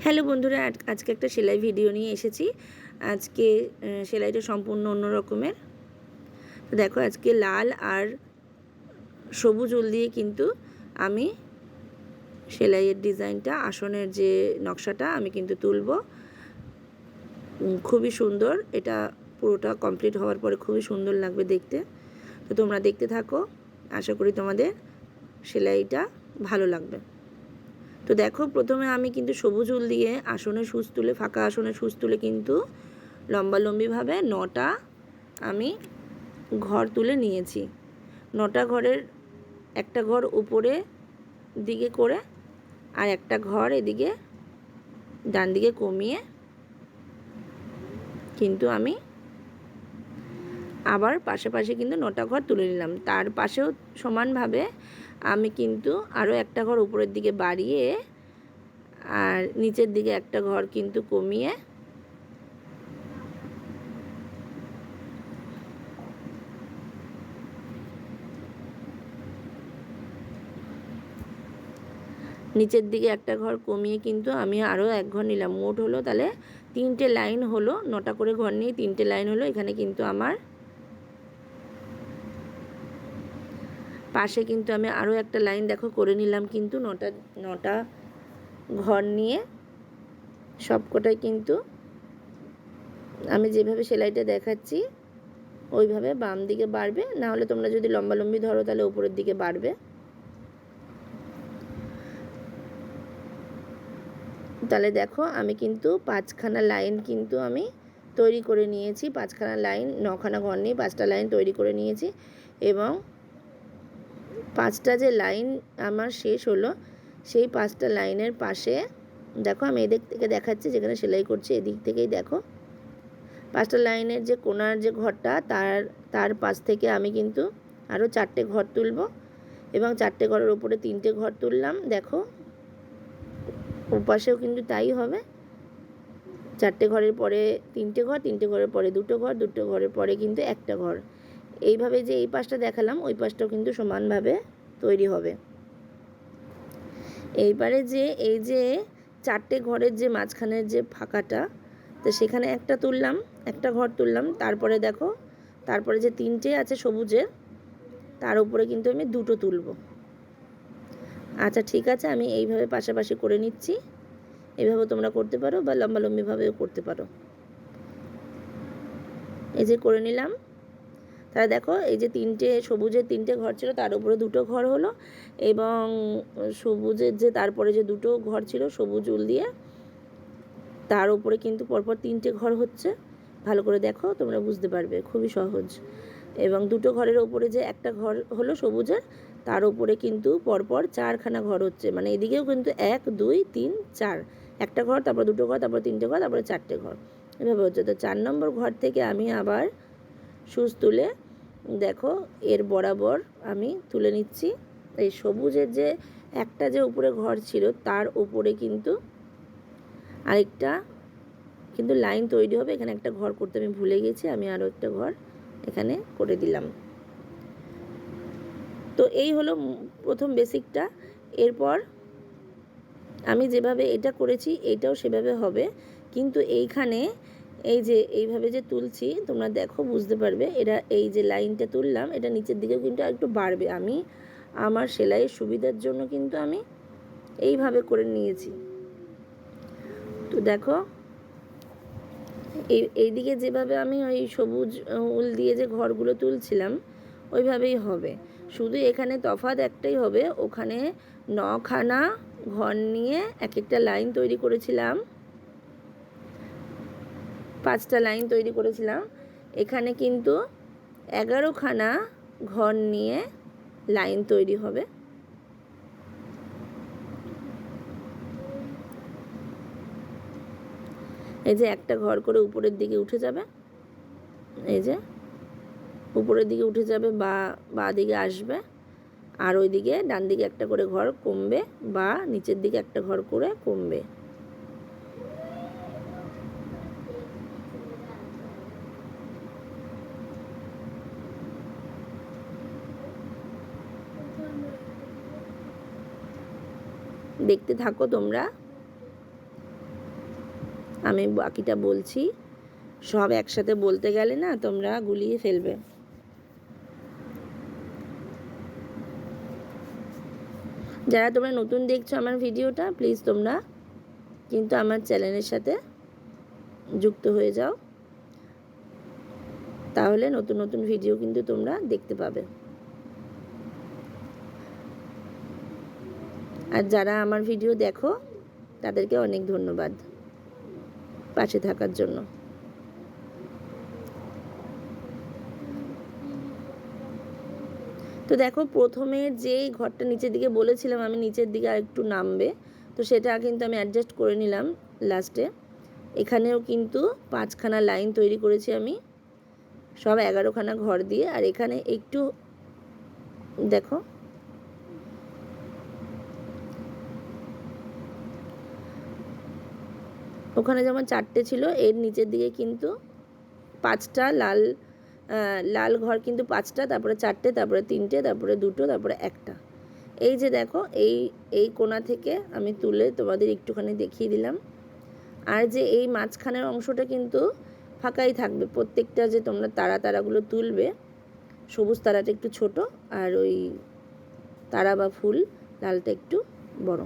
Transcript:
Hello বন্ধুরা, আজ- আজকে একটা সেলাই ভিডিও নিয়ে এসেছি। আজকে সেলাইটা সম্পূর্ণ অন্য রকমের। তো দেখো, আজকে লাল আর সবুজ উল দিয়ে কিন্তু আমি সেলাইয়ের ডিজাইনটা, আসনের যে নকশাটা আমি কিন্তু তুলব। খুবই সুন্দর। এটা পুরোটা কমপ্লিট হওয়ার পরে খুবই সুন্দর লাগবে দেখতে। তো তোমরা দেখতে থাকো। আশা করি তোমাদের সেলাইটা ভালো লাগবে। তো দেখো, প্রথমে আমি কিন্তু সবুজ উল দিয়ে আসনে সুচ তুলে, ফাঁকা আসনে সুচ তুলে কিন্তু লম্বালম্বিভাবে নটা আমি ঘর তুলে নিয়েছি। নটা ঘরের একটা ঘর উপরে দিকে করে আর একটা ঘর এদিকে ডান দিকে কমিয়ে কিন্তু আমি আবার পাশে পাশে কিন্তু নটা ঘর তুলে নিলাম। তার পাশেও সমানভাবে আমি কিন্তু আরও একটা ঘর উপরের দিকে বাড়িয়ে আর নিচের দিকে একটা ঘর কিন্তু কমিয়ে নিচের দিকে একটা ঘর কমিয়ে কিন্তু আমি আরও এক ঘর নিলাম। মোট হলো তাহলে তিনটে লাইন হলো, নটা করে ঘর নিয়ে তিনটে লাইন হলো, এখানে কিন্তু আমার পাশে কিন্তু আমি আরও একটা লাইন দেখো, করে নিলাম কিন্তু নটা নটা ঘর নিয়ে সবকটাই কিন্তু আমি যেভাবে সেলাইটা দেখাচ্ছি, ওইভাবে বাম দিকে বাড়বে। না হলে তোমরা যদি লম্বালম্বি ধরো, তাহলে উপরের দিকে বাড়বে। তাহলে দেখো, আমি কিন্তু পাঁচখানা লাইন কিন্তু আমি তৈরি করে নিয়েছি। পাঁচখানা লাইন, নখানা ঘর নিয়ে পাঁচটা লাইন তৈরি করে নিয়েছি। এবং পাঁচটা যে লাইন আমার শেষ হলো সেই পাঁচটা লাইনের পাশে, দেখো আমি এদিক থেকে দেখাচ্ছি যেখানে সেলাই করছি, এদিক থেকেই দেখো। পাঁচটা লাইনের যে কোনার যে ঘরটা, তার তার পাশ থেকে আমি কিন্তু আরও চারটে ঘর তুলব এবং চারটে ঘরের উপরে তিনটে ঘর তুললাম, দেখো। ওপাশেও কিন্তু তাই হবে। চারটে ঘরের পরে তিনটে ঘর, তিনটে ঘরের পরে দুটো ঘর, দুটো ঘরের পরে কিন্তু একটা ঘর। এইভাবে যে এই পাশটা দেখালাম, ওই পাশটাও কিন্তু সমানভাবে তৈরি হবে। এইবারে যে এই যে চারটে ঘরের যে মাঝখানের যে ফাঁকাটা, তো সেখানে একটা তুললাম, একটা ঘর তুললাম, তারপরে দেখো, তারপরে যে তিনটে আছে সবুজের, তার উপরে কিন্তু আমি দুটো তুলব। আচ্ছা ঠিক আছে, আমি এইভাবে পাশাপাশি করে নিচ্ছি। এইভাবে তোমরা করতে পারো বা লম্বালম্বিভাবেও করতে পারো। এই যে করে নিলাম। তাহলে দেখো, এই যে তিনটে, সবুজের তিনটে ঘর ছিল, তার উপরে দুটো ঘর হলো এবং সবুজের যে, তারপরে যে দুটো ঘর ছিল, সবুজ উল দিয়ে, তার উপরে কিন্তু পরপর তিনটে ঘর হচ্ছে। ভালো করে দেখো, তোমরা বুঝতে পারবে, খুবই সহজ। এবং দুটো ঘরের ওপরে যে একটা ঘর হলো সবুজের তার উপরে কিন্তু পরপর চারখানা ঘর হচ্ছে। মানে এদিকেও কিন্তু এক, দুই, তিন, চার। একটা ঘর, তারপর দুটো ঘর, তারপর তিনটে ঘর, তারপরে চারটে ঘর। এভাবে হচ্ছে। তো চার নম্বর ঘর থেকে আমি আবার সুচ তুলে, দেখো এর বরাবর আমি তুলে নিচ্ছি। এই সবুজের যে একটা যে উপরে ঘর ছিল, তার উপরে কিন্তু আরেকটা কিন্তু লাইন তৈরি হবে। এখানে একটা ঘর করতে আমি ভুলে গেছি, আমি আরও একটা ঘর এখানে করে দিলাম। তো এই হলো প্রথম বেসিকটা। এরপর আমি যেভাবে এটা করেছি, এটাও সেভাবে হবে। কিন্তু এইখানে এই যে এইভাবে যে তুলছি, তোমরা দেখো, বুঝতে পারবে। এটা এই যে লাইনটা তুললাম, এটা নিচের দিকেও কিন্তু একটু বাড়বে। আমি আমার সেলাইয়ের সুবিধার জন্য কিন্তু আমি এইভাবে করে নিয়েছি। তো দেখো, এই, এইদিকে যেভাবে আমি ওই সবুজ উল দিয়ে যে ঘরগুলো তুলছিলাম, ওইভাবেই হবে। শুধু এখানে তফাৎ একটাই হবে, ওখানে নখানা ঘর নিয়ে এক একটা লাইন তৈরি করেছিলাম। পাঁচটা লাইন তৈরি করেছিলাম। এখানে কিন্তু এগারোখানা ঘর নিয়ে লাইন তৈরি হবে। এই যে একটা ঘর করে উপরের দিকে উঠে যাবে। এই যে উপরের দিকে উঠে যাবে বা বা দিকে আসবে আর ওই দিকে ডান দিকে একটা করে ঘর কমবে বা নিচের দিকে একটা ঘর করে কমবে। দেখতে থাকো তোমরা। আমি বাকিটা বলছি। সব একসাথে বলতে গেলে না তোমরা গুলিয়ে ফেলবে। যারা তোমরা নতুন দেখছ আমার ভিডিওটা প্লিজ তোমরা কিন্তু আমার চ্যানেলের সাথে যুক্ত হয়ে যাও। তাহলে নতুন নতুন ভিডিও কিন্তু তোমরা দেখতে পাবে। আর যারা আমার ভিডিও দেখো, তাদেরকে অনেক ধন্যবাদ পাশে থাকার জন্য। তো দেখো, প্রথমে যে ঘরটা নিচের দিকে বলেছিলাম, আমি নিচের দিকে আর একটু নামবে, তো সেটা কিন্তু আমি অ্যাডজাস্ট করে নিলাম লাস্টে এখানেও কিন্তু পাঁচখানা লাইন তৈরি করেছি আমি, সব এগারোখানা ঘর দিয়ে। আর এখানে একটু দেখো ওখানে যেমন চারটে ছিল, এর নিচের দিকে কিন্তু পাঁচটা লাল লাল ঘর কিন্তু পাঁচটা, তারপরে চারটে, তারপরে তিনটে, তারপরে দুটো, তারপরে একটা। এই যে দেখো, এই এই কোণা থেকে আমি তুলে তোমাদের একটুখানি দেখিয়ে দিলাম। আর যে এই মাঝখানের অংশটা কিন্তু ফাঁকাই থাকবে, প্রত্যেকটা যে তোমরা তারা তারাগুলো তুলবে, সবুজ তারাটা একটু ছোট আর ওই তারা বা ফুল, লালটা একটু বড়।